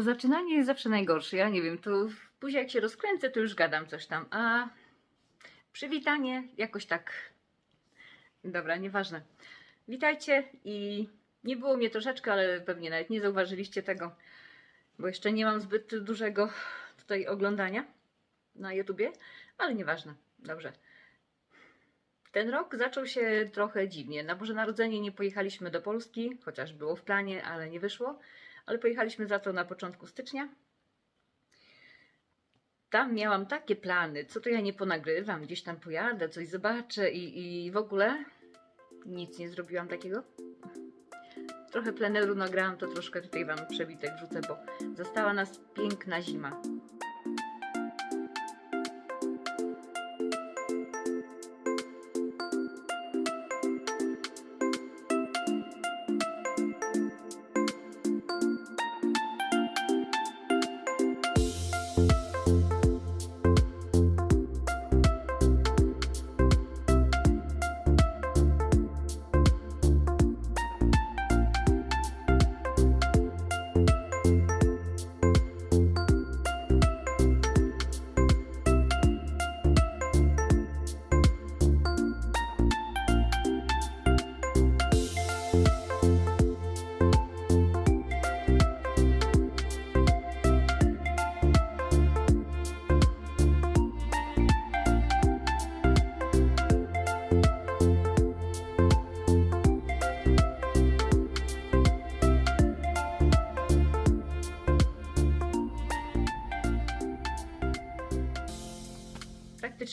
To zaczynanie jest zawsze najgorsze. Ja nie wiem, to później jak się rozkręcę, to już gadam coś tam. A przywitanie jakoś tak. Dobra, nieważne. Witajcie i nie było mnie troszeczkę, ale pewnie nawet nie zauważyliście tego, bo jeszcze nie mam zbyt dużego tutaj oglądania na YouTubie, ale nieważne. Dobrze. Ten rok zaczął się trochę dziwnie. Na Boże Narodzenie nie pojechaliśmy do Polski, chociaż było w planie, ale nie wyszło. Ale pojechaliśmy za to na początku stycznia. Tam miałam takie plany, co to ja nie ponagrywam, gdzieś tam pojadę, coś zobaczę i, i w ogóle nic nie zrobiłam takiego. Trochę pleneru nagrałam, to troszkę tutaj Wam przebitek wrzucę, bo została nas piękna zima.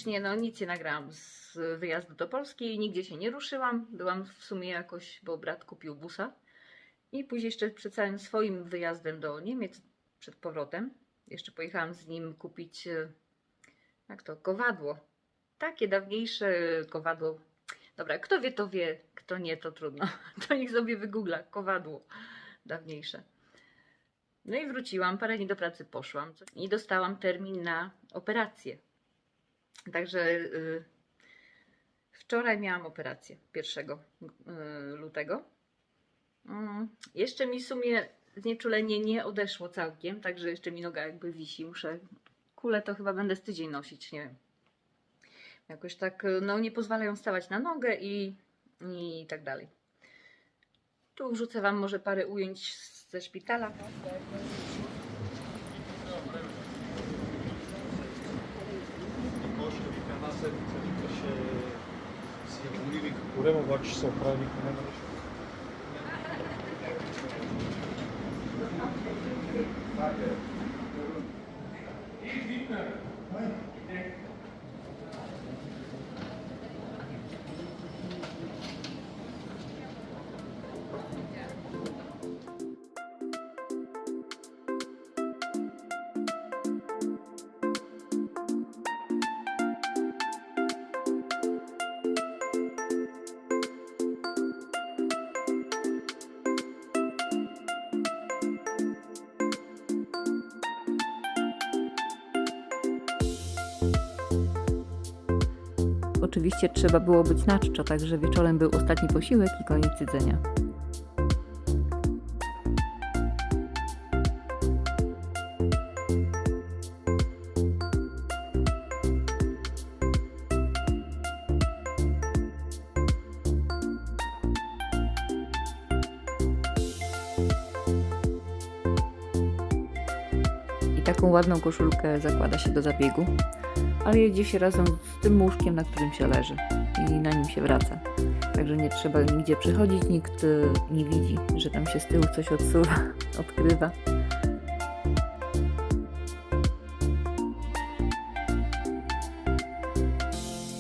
Praktycznie no nic nie nagrałam z wyjazdu do Polski, nigdzie się nie ruszyłam. Byłam w sumie jakoś, bo brat kupił busa. I później jeszcze przed całym swoim wyjazdem do Niemiec, przed powrotem, jeszcze pojechałam z nim kupić, e, jak to, kowadło. Takie dawniejsze kowadło. Dobra, kto wie, to wie, kto nie, to trudno. To niech sobie wygoogla, kowadło dawniejsze. No i wróciłam, parę dni do pracy poszłam i dostałam termin na operację. Także y, wczoraj miałam operację 1 y, lutego. Mm, jeszcze mi w sumie znieczulenie nie odeszło całkiem, także jeszcze mi noga jakby wisi. Muszę kulę to chyba będę z tydzień nosić, nie wiem. Jakoś tak, y, no nie pozwalają stawać na nogę i, i tak dalej. Tu wrzucę Wam może parę ujęć ze szpitala. след ще си еволюви като време, обаче ще се оправи никога не нещо. Thank you. Oczywiście trzeba było być na czczo, także wieczorem był ostatni posiłek i koniec jedzenia. Taką ładną koszulkę zakłada się do zabiegu, ale jedzie się razem z tym łóżkiem, na którym się leży i na nim się wraca. Także nie trzeba nigdzie przychodzić, nikt y, nie widzi, że tam się z tyłu coś odsuwa, odkrywa.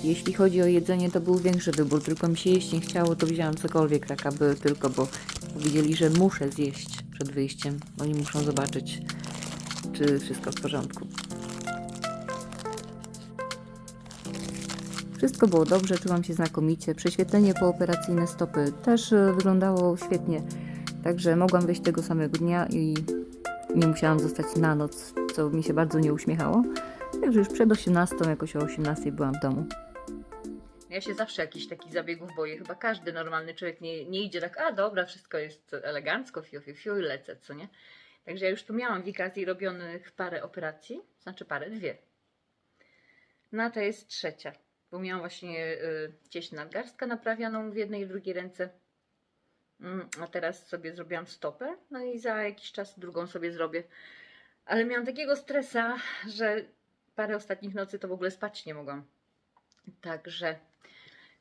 Jeśli chodzi o jedzenie, to był większy wybór, tylko mi się jeść nie chciało, to wzięłam cokolwiek, tak aby tylko, bo powiedzieli, że muszę zjeść przed wyjściem. Oni muszą zobaczyć, czy wszystko w porządku. Wszystko było dobrze, czułam się znakomicie. Prześwietlenie pooperacyjne stopy też e, wyglądało świetnie. Także mogłam wyjść tego samego dnia i nie musiałam zostać na noc, co mi się bardzo nie uśmiechało. Także już przed 18, jakoś o 18 byłam w domu. Ja się zawsze jakichś takich zabiegów boję. Chyba każdy normalny człowiek nie, nie idzie tak, a dobra, wszystko jest elegancko, fiu, fiu, fiu, lecę, co nie? Także ja już tu miałam w Wikazji robionych parę operacji, znaczy parę, dwie. No to jest trzecia, bo miałam właśnie y, cieśń nadgarstka naprawianą w jednej i drugiej ręce. Mm, A teraz sobie zrobiłam stopę, no i za jakiś czas drugą sobie zrobię. Ale miałam takiego stresa, że parę ostatnich nocy to w ogóle spać nie mogłam. Także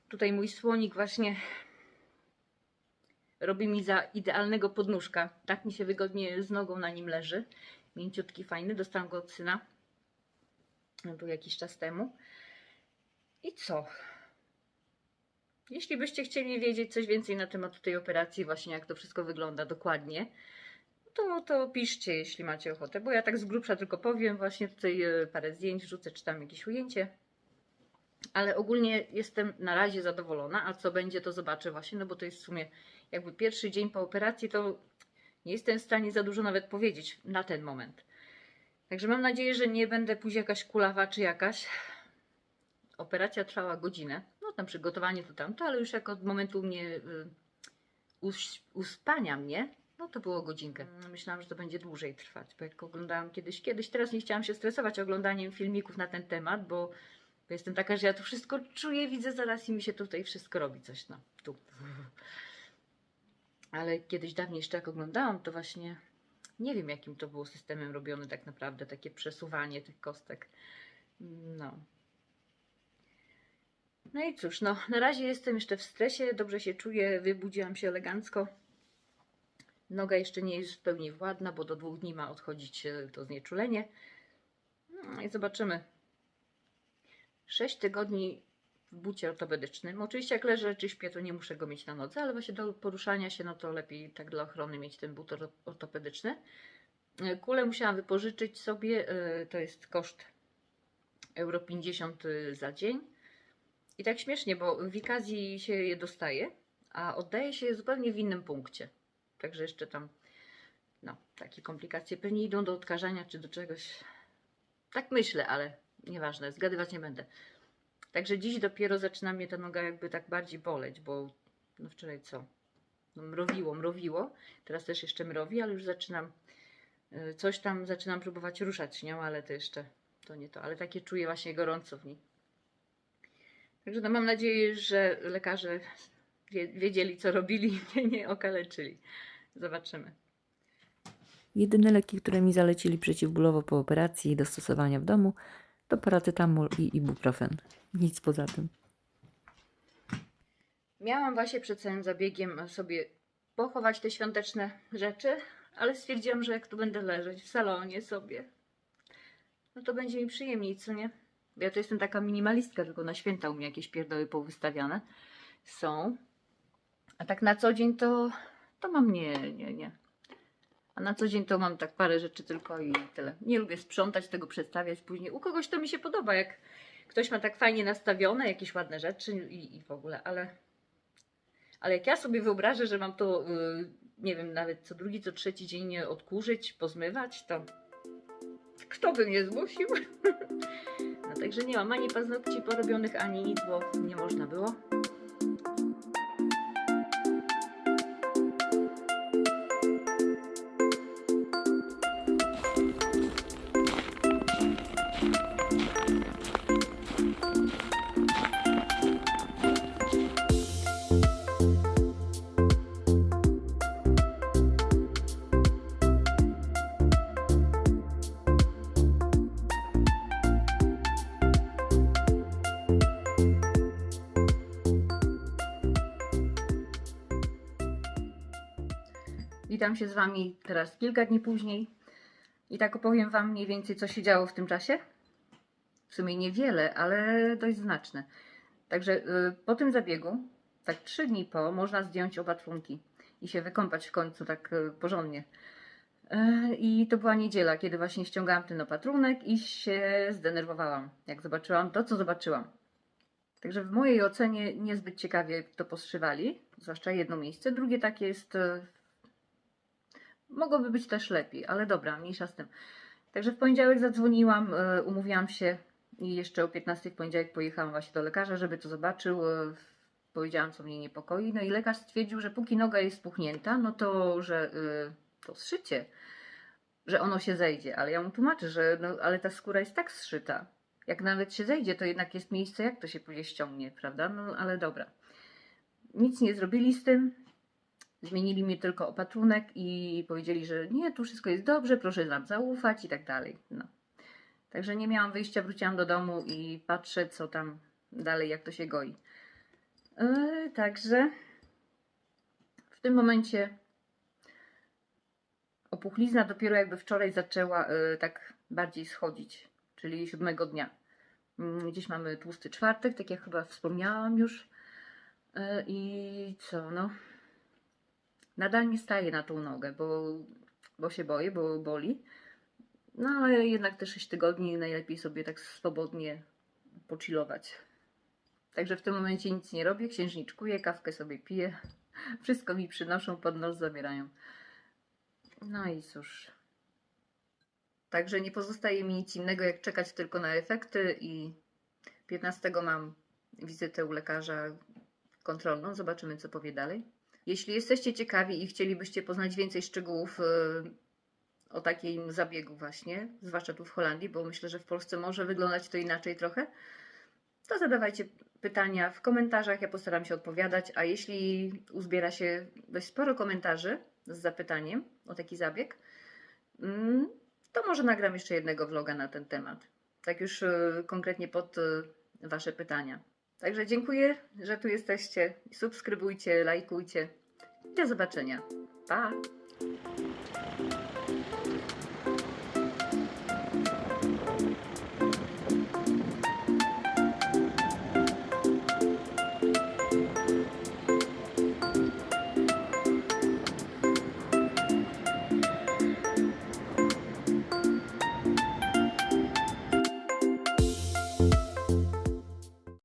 tutaj mój słonik właśnie robi mi za idealnego podnóżka. Tak mi się wygodnie z nogą na nim leży. Mięciutki, fajny. Dostałam go od syna. Był jakiś czas temu. I co? Jeśli byście chcieli wiedzieć coś więcej na temat tej operacji, właśnie jak to wszystko wygląda dokładnie, to, to piszcie, jeśli macie ochotę, bo ja tak z grubsza tylko powiem, właśnie tutaj e, parę zdjęć rzucę, czy tam jakieś ujęcie. Ale ogólnie jestem na razie zadowolona, a co będzie, to zobaczę właśnie, no bo to jest w sumie jakby pierwszy dzień po operacji, to nie jestem w stanie za dużo nawet powiedzieć na ten moment. Także mam nadzieję, że nie będę później jakaś kulawa czy jakaś. Operacja trwała godzinę. No tam przygotowanie to tamto, ale już jak od momentu mnie y, us, uspania mnie, no to było godzinkę. Mm, Myślałam, że to będzie dłużej trwać, bo jak oglądałam kiedyś, kiedyś, teraz nie chciałam się stresować oglądaniem filmików na ten temat, bo, bo jestem taka, że ja to wszystko czuję, widzę zaraz i mi się tutaj wszystko robi coś, no, tu. Ale kiedyś dawniej jeszcze jak oglądałam, to właśnie nie wiem jakim to było systemem robione tak naprawdę, takie przesuwanie tych kostek. No. No i cóż, no na razie jestem jeszcze w stresie, dobrze się czuję, wybudziłam się elegancko. Noga jeszcze nie jest w pełni władna, bo do dwóch dni ma odchodzić e, to znieczulenie. No i zobaczymy. Sześć tygodni w bucie ortopedycznym. Oczywiście jak leżę czy śpię, to nie muszę go mieć na nodze, ale właśnie do poruszania się, no to lepiej tak dla ochrony mieć ten but or- ortopedyczny. E, Kulę musiałam wypożyczyć sobie, e, to jest koszt euro 50 za dzień. I tak śmiesznie, bo w Wikazji się je dostaje, a oddaje się je zupełnie w innym punkcie. Także jeszcze tam, no, takie komplikacje pewnie idą do odkażania czy do czegoś. Tak myślę, ale nieważne, zgadywać nie będę. Także dziś dopiero zaczyna mnie ta noga jakby tak bardziej boleć, bo no wczoraj co? No mrowiło, mrowiło. Teraz też jeszcze mrowi, ale już zaczynam y, coś tam zaczynam próbować ruszać nią, ale to jeszcze to nie to, ale takie czuję właśnie gorąco w niej. Także no mam nadzieję, że lekarze wie- wiedzieli co robili i mnie nie okaleczyli. Zobaczymy. Jedyne leki, które mi zalecili przeciwbólowo po operacji i do stosowania w domu, to paracetamol i ibuprofen. Nic poza tym. Miałam właśnie przed całym zabiegiem sobie pochować te świąteczne rzeczy, ale stwierdziłam, że jak tu będę leżeć w salonie sobie, no to będzie mi przyjemniej, co nie? Ja to jestem taka minimalistka, tylko na święta u mnie jakieś pierdoły powystawiane są. A tak na co dzień to, to mam nie, nie, nie. A na co dzień to mam tak parę rzeczy tylko i tyle. Nie lubię sprzątać, tego przedstawiać później. U kogoś to mi się podoba, jak ktoś ma tak fajnie nastawione, jakieś ładne rzeczy i, i w ogóle, ale ale jak ja sobie wyobrażę, że mam to, y, nie wiem, nawet co drugi, co trzeci dzień odkurzyć, pozmywać, to kto by mnie zmusił? No także nie mam ani paznokci porobionych, ani nic, bo nie można było. Witam się z Wami teraz kilka dni później i tak opowiem Wam mniej więcej, co się działo w tym czasie. W sumie niewiele, ale dość znaczne. Także y, po tym zabiegu, tak trzy dni po, można zdjąć oba członki i się wykąpać w końcu tak y, porządnie. Y, I to była niedziela, kiedy właśnie ściągałam ten opatrunek i się zdenerwowałam, jak zobaczyłam to, co zobaczyłam. Także w mojej ocenie niezbyt ciekawie to poszywali, zwłaszcza jedno miejsce. Drugie takie jest y, Mogłoby być też lepiej, ale dobra, mniejsza z tym. Także w poniedziałek zadzwoniłam, e, umówiłam się i jeszcze o 15 w poniedziałek pojechałam właśnie do lekarza, żeby to zobaczył. e, Powiedziałam, co mnie niepokoi. No i lekarz stwierdził, że póki noga jest spuchnięta, no to, że e, to zszycie. że ono się zejdzie, ale ja mu tłumaczę, że no, ale ta skóra jest tak zszyta. Jak nawet się zejdzie, to jednak jest miejsce, jak to się później ściągnie, prawda? No ale dobra. Nic nie zrobili z tym. Zmienili mi tylko opatrunek i powiedzieli, że nie, tu wszystko jest dobrze, proszę nam zaufać i tak dalej. No. Także nie miałam wyjścia, wróciłam do domu i patrzę, co tam dalej, jak to się goi. Yy, także w tym momencie opuchlizna dopiero jakby wczoraj zaczęła yy, tak bardziej schodzić, czyli siódmego dnia. Mm, Gdzieś mamy tłusty czwartek, tak jak chyba wspomniałam już. Yy, I co, no. Nadal nie staję na tą nogę, bo, bo się boję, bo boli. No ale jednak te 6 tygodni najlepiej sobie tak swobodnie pochillować. Także w tym momencie nic nie robię, księżniczkuję, kawkę sobie piję. Wszystko mi przynoszą, pod nos zabierają. No i cóż. Także nie pozostaje mi nic innego, jak czekać tylko na efekty i 15 mam wizytę u lekarza kontrolną. Zobaczymy, co powie dalej. Jeśli jesteście ciekawi i chcielibyście poznać więcej szczegółów y, o takim zabiegu właśnie, zwłaszcza tu w Holandii, bo myślę, że w Polsce może wyglądać to inaczej trochę, to zadawajcie pytania w komentarzach, ja postaram się odpowiadać, a jeśli uzbiera się dość sporo komentarzy z zapytaniem o taki zabieg, mm, to może nagram jeszcze jednego vloga na ten temat. Tak już y, konkretnie pod y, Wasze pytania. Także dziękuję, że tu jesteście. Subskrybujcie, lajkujcie. Do zobaczenia. Pa!